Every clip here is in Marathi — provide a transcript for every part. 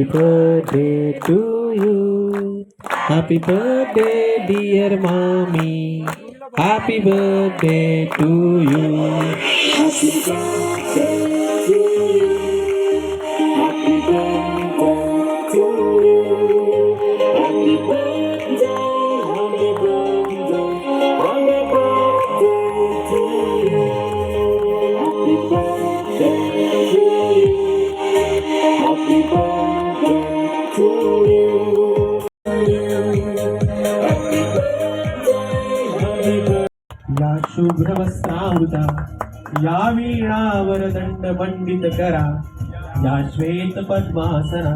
Happy birthday to you. Happy birthday, dear mommy. Happy birthday to you. Happy birthday शुभ्रवस्त्रावृता या वीणावर दंड पंडित करा या श्वेत पद्मासना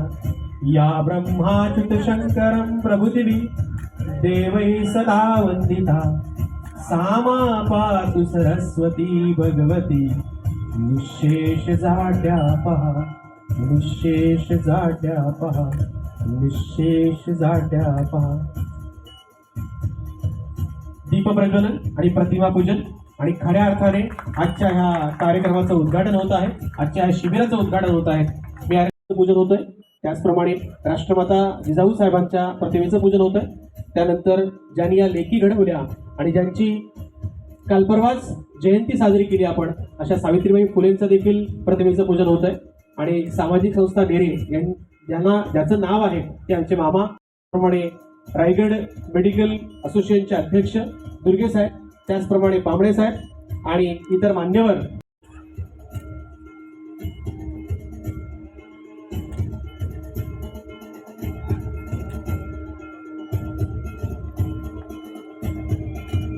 या ब्रह्माच्युत शंकरं प्रभुदिवी देवै सदा वन्दिता सामा पातु सरस्वती भगवती निःशेष जाड्या पहा निःशेष जाड्या पहा निःशेष जाड्या पहा. दीपप्रज्वलन आणि प्रतिमा पूजन आणि खऱ्या अर्थाने आजच्या ह्या कार्यक्रमाचं उद्घाटन होत आहे. आजच्या ह्या शिबिराचं उद्घाटन होत आहे. मी आरतीचं पूजन होतंय. त्याचप्रमाणे राष्ट्रमाता जिजाऊ साहेबांच्या प्रतिमेचं पूजन होत आहे त्यानंतर ज्यांनी या लेखी घडवल्या आणि ज्यांची कालपरवाच जयंती साजरी केली आपण अशा सावित्रीबाई फुलेंचं देखील प्रतिमेचं पूजन होत आहे आणि सामाजिक संस्था नेरे यां- ज्यांना ज्याचं नाव आहे ते आमचे मामा. प्रमाणे रायगड मेडिकल असोसिएशनचे अध्यक्ष दुर्गे साहेब. त्याचप्रमाणे बांबळे साहेब आणि इतर मान्यवर.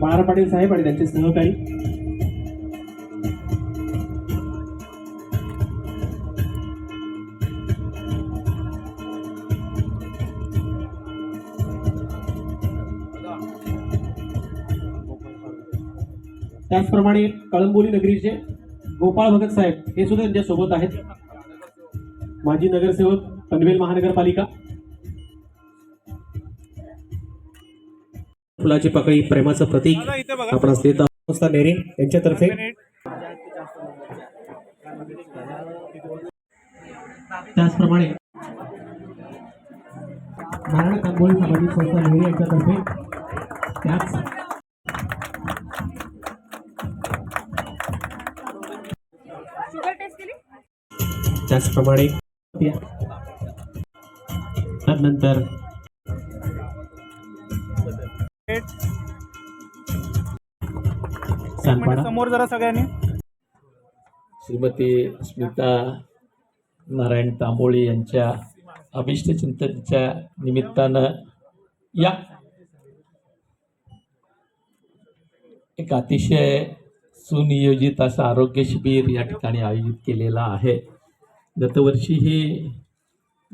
बाळार पाटील साहेब आणि त्यांचे सहकारी. त्याचप्रमाणे कळंबोली नगरीचे गोपाळ भगत साहेब हे सुद्धा त्यांच्यासोबत आहेत. माजी नगरसेवक पनवेल महानगरपालिका. फुलाची पकडी प्रेमाचं प्रतीक. आपण देत. संस्था नेरे यांच्यातर्फे. त्याचप्रमाणे नारायण तांबोळी सामाजिक संस्था नेरे यांच्यातर्फे त्याच त्याचप्रमाणे त्यानंतर सांगपाडा समोर जरा सगळ्यांनी. श्रीमती स्मिता नारायण तांबोळी यांच्या अभिष्ट चिंतनच्या निमित्तानं या एक अतिशय सुनियोजित असं आरोग्य शिबिर या ठिकाणी आयोजित केलेलं आहे. गतवर्षीही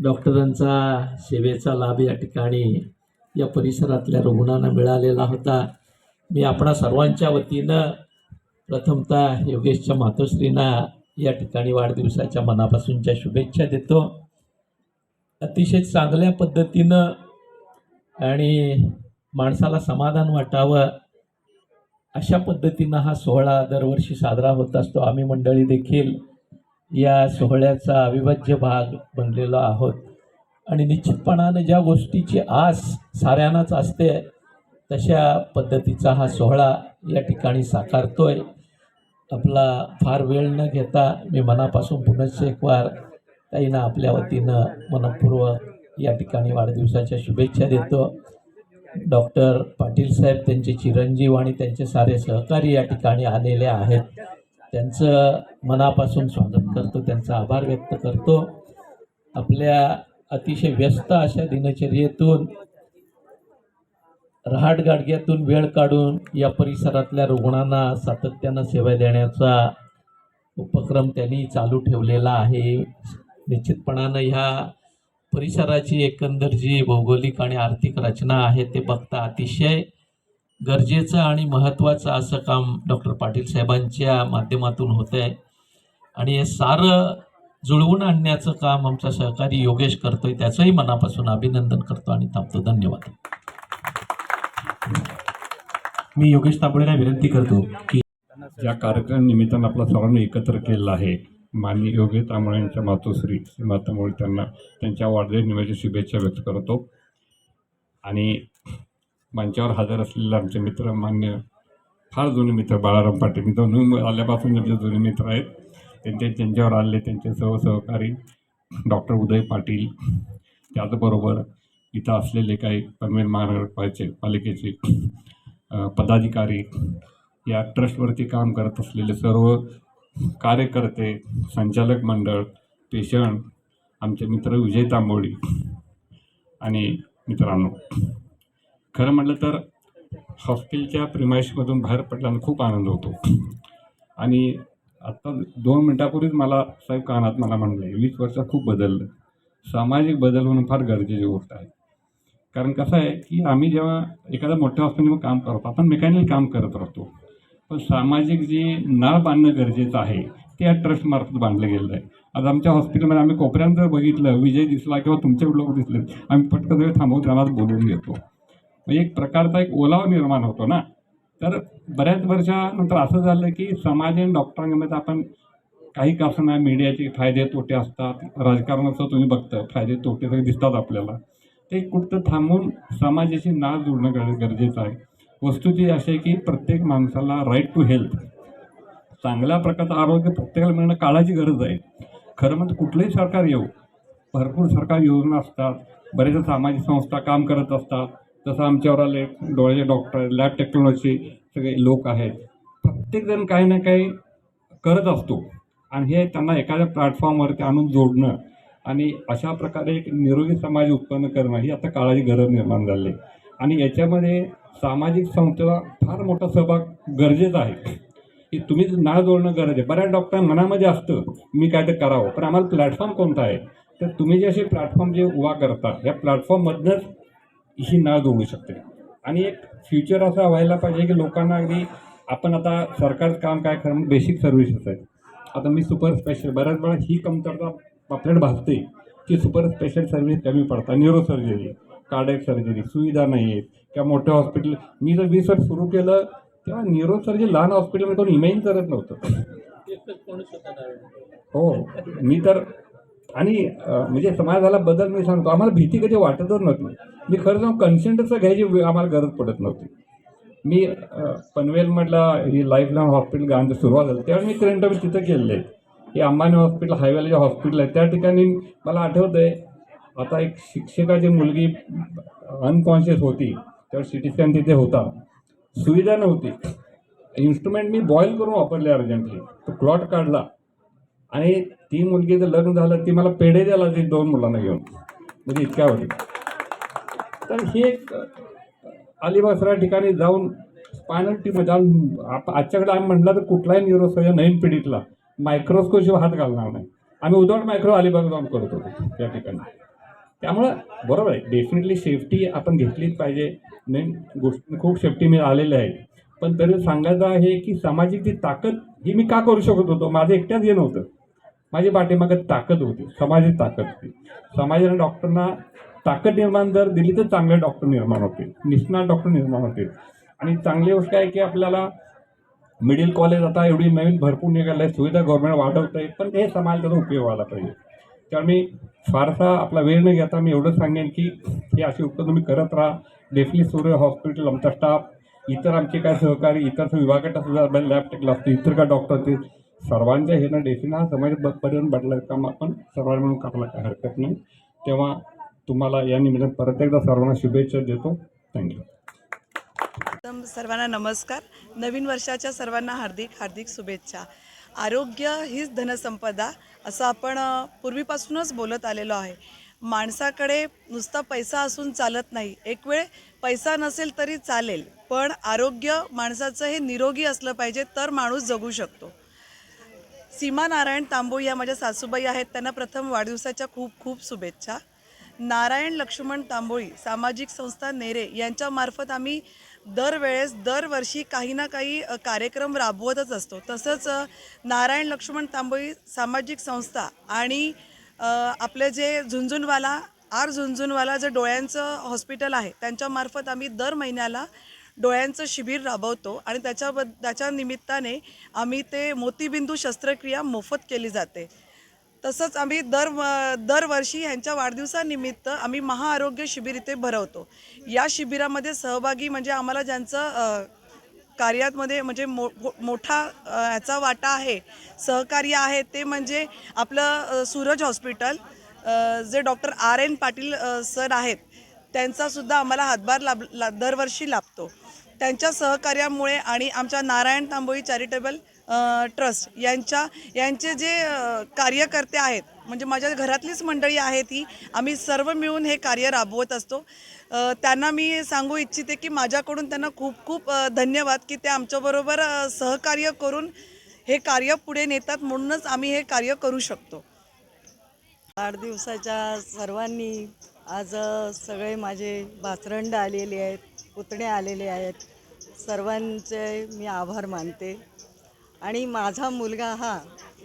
डॉक्टरांचा सेवेचा लाभ या ठिकाणी या परिसरातल्या रुग्णांना मिळालेला होता. मी आपणा सर्वांच्या वतीनं प्रथमतः योगेशच्या मातोश्रींना या ठिकाणी वाढदिवसाच्या मनापासूनच्या शुभेच्छा देतो. अतिशय चांगल्या पद्धतीनं आणि माणसाला समाधान वाटावं अशा पद्धतीनं हा सोहळा दरवर्षी साजरा होत असतो. आम्ही मंडळी देखील या सोहळ्याचा अविभाज्य भाग बनलेलो आहोत. आणि निश्चितपणानं ज्या गोष्टीची आस साऱ्यांनाच असते तशा पद्धतीचा हा सोहळा या ठिकाणी साकारतो आहे आपला फार वेळ न घेता मी मनापासून पुनश्च एक वार ताईंना आपल्या वतीनं मनपूर्वक या ठिकाणी वाढदिवसाच्या शुभेच्छा देतो. डॉक्टर पाटील साहेब त्यांचे चिरंजीव आणि त्यांचे सारे सहकारी या ठिकाणी आलेले आहेत. त्यांचं मनापासून स्वागत करतो त्यांचा आभार व्यक्त करतो. आपल्या अतिशय व्यस्त अशा दिनचर्येतून रहाट गाडग्यातून वेळ काढून या परिसरातल्या रुग्णांना सातत्यानं सेवा देण्याचा उपक्रम त्यांनी चालू ठेवलेला आहे. निश्चितपणानं ह्या परिसराची एकंदर जी भौगोलिक आणि आर्थिक रचना आहे ते बघता अतिशय गरजेचं आणि महत्त्वाचं असं काम डॉक्टर पाटील साहेबांच्या माध्यमातून होतं आहे आणि हे सारं जुळवून आणण्याचं काम आमचा सहकारी योगेश करतोय त्याचंही मनापासून अभिनंदन करतो आणि थांबतो. धन्यवाद. मी योगेश तांबोळेला विनंती करतो की ज्या कार्यक्रम निमित्तानं आपला सर्वांनी एकत्र केलेला आहे माननीय योगी तांबळे यांच्या मातोश्री मातामुळे त्यांना त्यांच्या वाढदिवसानिमित्त शुभेच्छा व्यक्त करतो. आणि मंचावर हजर असलेले आमचे मित्र मान्य फार जुने मित्र बाळाराम पाटील. मी दोन आल्यापासून आमचे जुने मित्र आहेत. त्यांचे त्यांच्यावर आले त्यांचे सर्व सहकारी डॉक्टर उदय पाटील. त्याचबरोबर इथं असलेले काही पनवेल महानगरपालिकेचे पालिकेचे पदाधिकारी या ट्रस्टवरती काम करत असलेले सर्व कार्यकर्ते संचालक मंडळ पेशंट आमचे मित्र विजय तांबोळी आणि मित्रांनो. खरं म्हटलं तर हॉस्टेलच्या प्रिमाइशमधून बाहेर पडल्यानं खूप आनंद होतो. आणि आत्ता दोन मिनटापूर्वीच मला साहेब कानात मला म्हणले वीस वर्षात खूप बदललं. सामाजिक बदल होणं फार गरजेची गोष्ट आहे. कारण कसं आहे की आम्ही जेव्हा एखाद्या मोठ्या हॉस्पिटलमध्ये काम करतो आपण मेकॅनिकल काम करत राहतो. पण सामाजिक जे नळ बांधणं गरजेचं आहे ते या ट्रस्टमार्फत बांधलं गेलं आहे. आज आमच्या हॉस्पिटलमध्ये आम्ही कोपऱ्यांचं जर बघितलं विजय दिसला किंवा तुमचे लोक दिसले आम्ही पटकन वेळ थांबवून त्यांना बोलवून घेतो. म्हणजे एक प्रकारचा एक ओलावा निर्माण होतो ना. तर बऱ्याच वर्षानंतर असं झालं की समाज आणि डॉक्टरांमध्ये आपण काही का असं नाही मीडियाचे फायदे तोटे असतात. राजकारणाचं तुम्ही बघता फायदे तोटे सगळे दिसतात आपल्याला. ते कुठं थांबून समाजाशी नाळ जुळणं गर गरजेचं आहे. वस्तुची अशी आहे की प्रत्येक माणसाला राईट टू हेल्थ चांगल्या प्रकारचं आरोग्य प्रत्येकाला मिळणं काळाची गरज आहे. खरं म्हणजे कुठलंही सरकार येऊ भरपूर सरकार योजना असतात. बरेच सामाजिक संस्था काम करत असतात. जसं आमच्यावर आले डोळ्याचे डॉक्टर लॅब टेक्नॉलॉजी सगळे लोक आहेत. प्रत्येकजण काही ना काही करत असतो. आणि हे त्यांना एखाद्या प्लॅटफॉर्मवरती आणून जोडणं आणि अशा प्रकारे एक निरोगी समाज उत्पन्न करणं ही आता काळाची गरज निर्माण झाली आहे. आणि याच्यामध्ये सामाजिक संस्थेला फार मोठा सहभाग गरजेचा आहे. की तुम्ही ना जोडणं गरज आहे. बऱ्याच डॉक्टर मनामध्ये असतं मी काय तर करावं पण आम्हाला प्लॅटफॉर्म कोणता आहे? तर तुम्ही जे असे प्लॅटफॉर्म जे उभा करता या प्लॅटफॉर्ममधनंच ही नाळ जोडू शकते. आणि एक फ्युचर असं व्हायला पाहिजे की लोकांना अगदी आपण आता सरकारचं काम काय खरं बेसिक सर्व्हिसेस आहेत. आता मी सुपर स्पेशल बऱ्याच वेळा ही कमतरता आपल्याकडे भासते की सुपर स्पेशल सर्व्हिस कमी पडतात. न्यूरो सर्जरी कार्डियक सर्जरी सुविधा नाही आहेत किंवा मोठ्या हॉस्पिटल मी जर वीस वर्ष सुरू केलं तेव्हा न्यूरो सर्जरी लहान हॉस्पिटलमध्ये कोण इमेजिन करत नव्हतं. हो मी तर आणि म्हणजे समाजाला बदल मी सांगतो आम्हाला भीती कधी वाटतच नव्हती. मी खरं जाऊन कन्सेंटचं घ्यायची आम्हाला गरज पडत नव्हती. मी पनवेलमधला ही लाईफ लाईन हॉस्पिटल गांधी सुरुवात झाली. त्यावेळी मी करंट तिथं केलेले आहे. हे अंबानी हॉस्पिटल हायवेला जे हॉस्पिटल आहे त्या ठिकाणी मला आठवतं आहे आता एक शिक्षकाची मुलगी अनकॉन्शियस होती. त्यावेळी सी टी स्कॅन तिथे होता. सुविधा नव्हती. इन्स्ट्रुमेंट मी बॉईल करून वापरले अर्जंटली. तो क्लॉट काढला. आणि ती मुलगीचं लग्न झालं ती मला पेढे द्यायला ती दोन मुलांना घेऊन. म्हणजे इतक्या होती तर हे एक अलिबाग ठिकाणी जाऊन स्पायनल टीम जाऊन आप आजच्याकडे आम्ही म्हटलं तर कुठलाही न्यूरोसर्जन नवीन पिढीतला मायक्रोस्कोपशिवाय हात घालणार नाही. आम्ही उदाहरण मायक्रो अलिबाग जाऊन करत होतो त्या ठिकाणी. त्यामुळं बरोबर आहे डेफिनेटली सेफ्टी आपण घेतलीच पाहिजे. नवीन गोष्टी खूप सेफ्टी मी आलेल्या आहेत पण तरी सांगायचं आहे की सामाजिक जी ताकद ही मी का करू शकत होतो? माझं एकट्याच हे नव्हतं. माझ्या पाठीमागं ताकद होती. समाजाची ताकद होती. समाजाने डॉक्टरना ताकद निर्माण जर दिली तर चांगले डॉक्टर निर्माण होतील. निष्णात डॉक्टर निर्माण होतील. आणि चांगली गोष्ट आहे की आपल्याला मिडल कॉलेज आता एवढी नवीन भरपूर निघालं आहे सुविधा गव्हर्नमेंट वाढवत आहे पण हे समाज त्याचा उपयोग व्हायला पाहिजे. त्यामुळे मी फारसा आपला वेळ न घेता मी एवढं सांगेन की हे अशी उपक्रम तुम्ही करत राहा. डेफली सूर्य हॉस्पिटल आमचा स्टाफ इतर आमचे काय सहकारी इतर विभागात सुद्धा लॅब टेकला असतो इतर काय डॉक्टर असतील. सर्वांच्या हे ना डेफिन हा समाज ब- पर्यंत बदलाय काम आपण सर्वांना मिळून करायला काय हरकत नाही. तेव्हा तुम्हाला या निमित्तानं परत एकदा सर्वांना शुभेच्छा देतो. थँक्यू सर्वांना नमस्कार. नवीन वर्षाच्या सर्वांना हार्दिक हार्दिक शुभेच्छा. आरोग्य हीच धनसंपदा असं आपण पूर्वीपासूनच बोलत आलेलो आहे. माणसाकडे नुसता पैसा असून चालत नाही. एक वेळ पैसा नसेल तरी चालेल पण आरोग्य माणसाचं हे निरोगी असलं पाहिजे तर माणूस जगू शकतो. सीमा नारायण तांबोळी या माझ्या सासूबाई आहेत. त्यांना प्रथम वाढदिवसाच्या खूप खूप शुभेच्छा. नारायण लक्ष्मण तांबोळी सामाजिक संस्था नेरे यांच्यामार्फत आम्ही दरवेळेस दरवर्षी काही ना काही कार्यक्रम राबवतच असतो. तसंच नारायण लक्ष्मण तांबोळी सामाजिक संस्था आणि आपले जे झुंझुनवाला आर झुंझुनवाला जे डोळ्यांचं हॉस्पिटल आहे त्यांच्यामार्फत आम्ही दर महिन्याला डोळ्यांचं शिबिर राबवतो आणि त्याच्याबद त्याच्या निमित्ताने आम्ही ते मोतीबिंदू शस्त्रक्रिया मोफत केली जाते. तसंच आम्ही दर दरवर्षी ह्यांच्या वाढदिवसानिमित्त आम्ही महाआरोग्य शिबिर इथे भरवतो. या शिबिरामध्ये सहभागी म्हणजे आम्हाला ज्यांचं कार्यामध्ये म्हणजे मो मोठा ह्याचा वाटा आहे सहकार्य आहे ते म्हणजे आपलं सूरज हॉस्पिटल जे doctor R N Patil sir आहेत त्यांचासुद्धा आम्हाला हातभार लाभ ला दरवर्षी लाभतो. त्यांच्या सहकार्यामुळे आणि आमच्या नारायण तांबोळी चॅरिटेबल ट्रस्ट यांच्या यांचे जे कार्यकर्ते आहेत म्हणजे माझ्या घरातलीच मंडळी आहे ती आम्ही सर्व मिळून हे कार्य राबवत असतो. त्यांना मी सांगू इच्छिते की माझ्याकडून त्यांना खूप खूप धन्यवाद की ते आमच्याबरोबर सहकार्य करून हे कार्य पुढे नेतात म्हणूनच आम्ही हे कार्य करू शकतो. आठ दिवसाच्या सर्वांनी आज सगळे माझे भातरंड आलेले आहेत पुतणे आलेले आहेत. सर्वांचे मी आभार मानते. आणि माझा मुलगा हा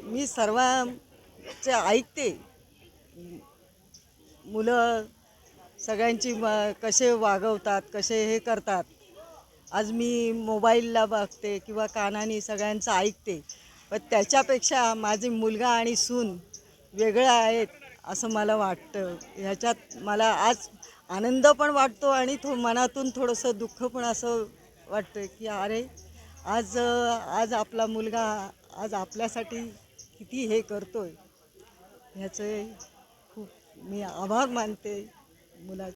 मी सर्वांचे ऐकते. मुलं सगळ्यांची म कसे वागवतात कसे हे करतात. आज मी मोबाईलला बघते किंवा कानाने सगळ्यांचं ऐकते. पण त्याच्यापेक्षा माझी मुलगा आणि सून वेगळं आहेत असं मला वाटतं. ह्याच्यात मला आज आनंद पण वाटतो आणि थो मनातून थोडंसं दुःख पण असं वाटतं की अरे आज आज आपला मुलगा आज आपल्यासाठी किती हे करतो आहे ह्याचे खूप मी आभार मानते मुला